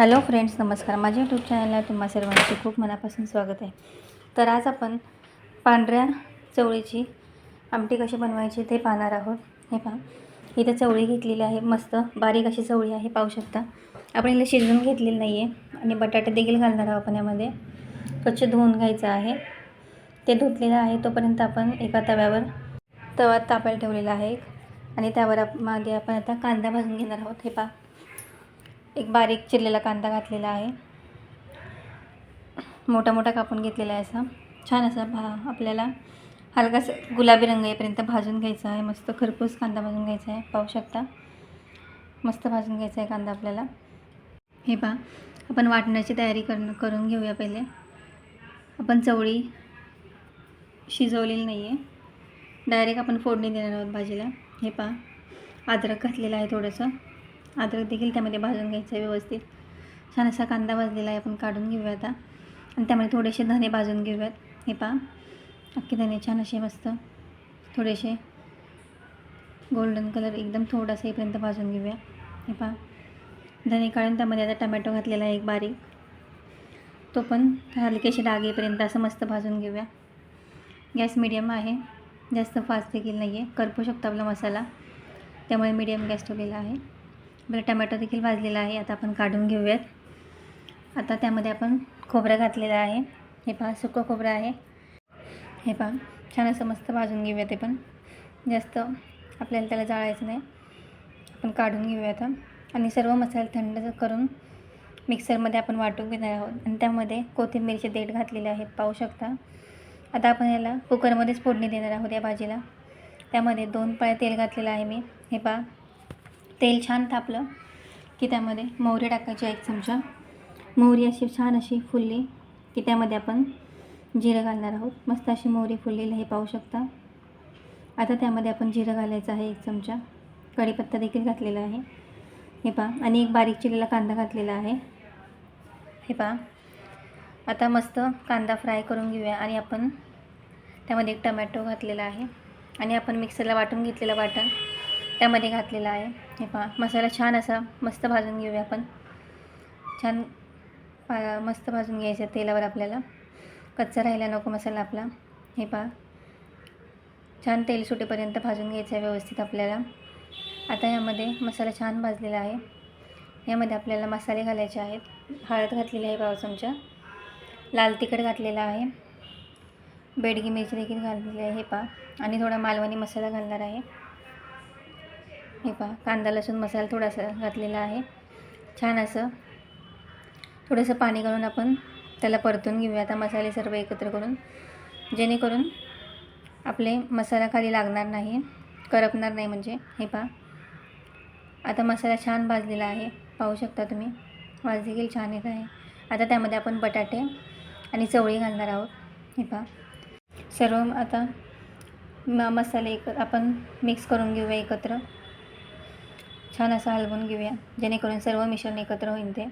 Hello friends नमस्कार. माझ्या YouTube चॅनलला तुम्हा सर्वांचे खूप मनापासून स्वागत आहे. तर आज आपण पांढऱ्या चवळीची आमटी कशी बनवायची ते पाहणार आहोत. हे पहा. इथं चवळी घेतलेली आहे. मस्त बारीक अशी चवळी आहे पाहू शकता. आपण हिला शिजवून घेतलेली नाही आहे आणि बटाटे देखील घालणार आहोत आपण यामध्ये. स्वच्छ धुवून घ्यायचं आहे. ते धुतलेलं आहे. तोपर्यंत आपण एका तव्यावर तवा तापायला ठेवलेला आहे आणि त्यावर आपमध्ये आपण आता कांदा भाजून घेणार आहोत. हे पहा. एक बारीक चिरलेला कांदा घातलेला आहे. मोठा मोठा कापून घेतलेला आहे असा. छान असा भा आपल्याला हलकासा गुलाबी रंग येईपर्यंत भाजून घ्यायचा आहे. मस्त खरपूस कांदा भाजून घ्यायचा आहे. पाहू शकता. मस्त भाजून घ्यायचा आहे कांदा आपल्याला. हे पहा आपण वाटण्याची तयारी कर करून घेऊया पहिले. आपण चवळी शिजवलेली नाही आहे डायरेक्ट आपण फोडणी देणार आहोत भाजीला. हे पहा अद्रक घातलेलं आहे थोडंसं. अद्रक देखील त्यामध्ये भाजून घ्यायचं आहे व्यवस्थित. छान असा कांदा भाजलेला आहे. आपण काढून घेऊया आता. आणि त्यामध्ये थोडेसे धने भाजून घेऊयात. हे पहा. अख्खे धने छान असे मस्त थोडेसे गोल्डन कलर एकदम थोडासा येईपर्यंत भाजून घेऊया. हे पहा. धने काढून त्यामध्ये आता टमॅटो घातलेला आहे एक बारीक. तो पण हलकेसे डाग येईपर्यंत असं मस्त भाजून घेऊया. गॅस मिडियम आहे. जास्त फास्ट देखील नाही आहे करपू शकतो आपला मसाला. त्यामुळे मीडियम गॅस ठेवलेला आहे. बरं टमॅटो देखील भाजलेला आहे. आता आपण काढून घेऊयात. आता त्यामध्ये आपण खोबरं घातलेलं आहे. हे पहा सुकं खोबरं आहे. हे पहा छान असं मस्त भाजून घेऊया ते पण. जास्त आपल्याला त्याला जाळायचं नाही. आपण काढून घेऊया आता आणि सर्व मसाले थंड करून मिक्सरमध्ये आपण वाटून घेणार आहोत. आणि त्यामध्ये कोथिंबीरचे देठ घातलेले आहेत पाहू शकता. आता आपण याला कुकरमध्येच फोडणी देणार आहोत या भाजीला. त्यामध्ये दोन पाळ्या तेल घातलेलं आहे मी. हे पहा तेल छान तापलं की त्यामध्ये मोहरी टाकायची एक चमचा. मोहरी अशी छान अशी फुलली की त्यामध्ये आपण जिरं घालणार आहोत. मस्त अशी मोहरी फुललेली हे पाहू शकता. आता त्यामध्ये आपण जिरं घालायचं आहे एक चमचा. कढीपत्ता देखील घातलेला आहे. हे पहा आणि एक बारीक चिरलेला कांदा घातलेला आहे. हे पहा. आता मस्त कांदा फ्राय करून घेऊया आणि आपण त्यामध्ये एक टमॅटो घातलेला आहे. आणि आपण मिक्सरला वाटून घेतलेलं वाटण त्यामध्ये घातलेला आहे. हे पहा मसाला छान असा मस्त भाजून घेऊया आपण. छान पा मस्त भाजून घ्यायचं तेलावर आपल्याला. कच्चा राहिला नको मसाला आपला. हे पहा. छान तेल सुटेपर्यंत भाजून घ्यायचं आहे व्यवस्थित आपल्याला. आता यामध्ये मसाला छान भाजलेला आहे. यामध्ये आपल्याला मसाले घालायचे आहेत. हळद घातलेली आहे पाव चमचा. लाल तिखट घातलेला आहे. बेडगी मिरची देखील घातलेली आहे. हे पहा. आणि थोडा मालवणी मसाला घालणार आहे. हे पहा कांदा लसूण मसाला थोडासा घातलेला आहे. छान असं थोडंसं पाणी घालून आपण त्याला परतून घेऊया. आता मसाले सर्व एकत्र करून जेणेकरून आपले मसाला खाली लागणार नाही करपणार नाही म्हणजे. हे पहा आता मसाला छान भाजलेला आहे. पाहू शकता तुम्ही वाज देखील छान येत आहे. आता त्यामध्ये आपण बटाटे आणि चवळी घालणार आहोत. हे पहा सर्व आता म मसाले एक आपण मिक्स करून घेऊया एकत्र. छान असं हलवून घेऊया. जेणेकरून सर्व मिश्रण एकत्र होईल ते.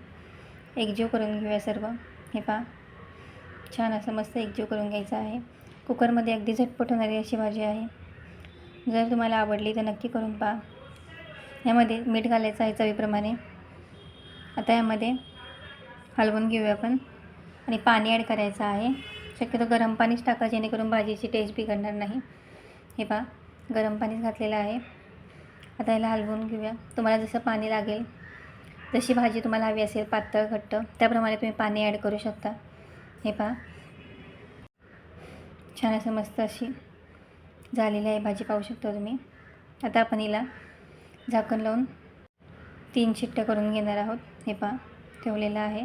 एकजीव करून घेऊया सर्व. हे पहा. छान असं मस्त एकजीव करून घ्यायचं आहे. कुकरमध्ये अगदी झटपट होणारी अशी भाजी आहे. जर तुम्हाला आवडली तर नक्की करून पहा. यामध्ये मीठ घालायचं आहे चवीप्रमाणे. आता यामध्ये हलवून घेऊया आपण. आणि पाणी ॲड करायचं आहे. शक्यतो गरम पाणीच टाका जेणेकरून भाजीची टेस्ट बिघडणार नाही. हे पहा. गरम पाणीच घातलेलं आहे. आता याला हलवून घेऊया. तुम्हाला जसं पाणी लागेल जशी भाजी तुम्हाला हवी असेल पातळ घट्ट. त्याप्रमाणे तुम्ही पाणी ॲड करू शकता. हे पहा. छान असं मस्त अशी झालेली आहे भाजी पाहू शकता तुम्ही. आता आपण हिला झाकण लावून तीन शिट्ट्या करून घेणार आहोत. हे पहा ठेवलेलं आहे.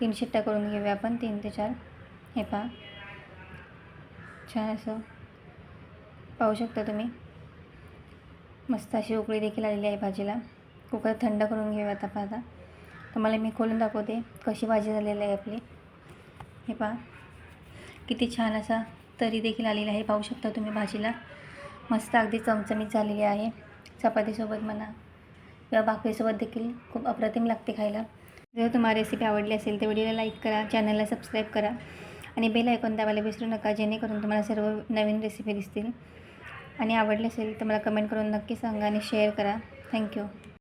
तीन शिट्ट्या करून घेऊया आपण तीन ते चार. हे पहा. छान असं पाहू शकता तुम्ही. मस्त अशी उकळी देखील आलेली आहे भाजीला. कुकर थंड करून घेऊया आता. पाहता तुम्हाला मी खोलून दाखवते कशी भाजी झालेली आहे आपली. हे पहा. किती छान असा तरी देखील आलेला आहे. पाहू शकता तुम्ही भाजीला. मस्त अगदी चमचमीत झालेली आहे. चपातीसोबत म्हणा किंवा भाकरीसोबत देखील खूप अप्रतिम लागते खायला. जर तुम्हाला रेसिपी आवडली असेल तर व्हिडिओला लाईक करा चॅनलला सबस्क्राईब करा आणि बेल ऐकून दाबायला विसरू नका जेणेकरून तुम्हाला सर्व नवीन रेसिपी दिसतील. आणि आवडले असेल तर मला कमेंट करून नक्की सांगा आणि शेअर करा. थँक्यू.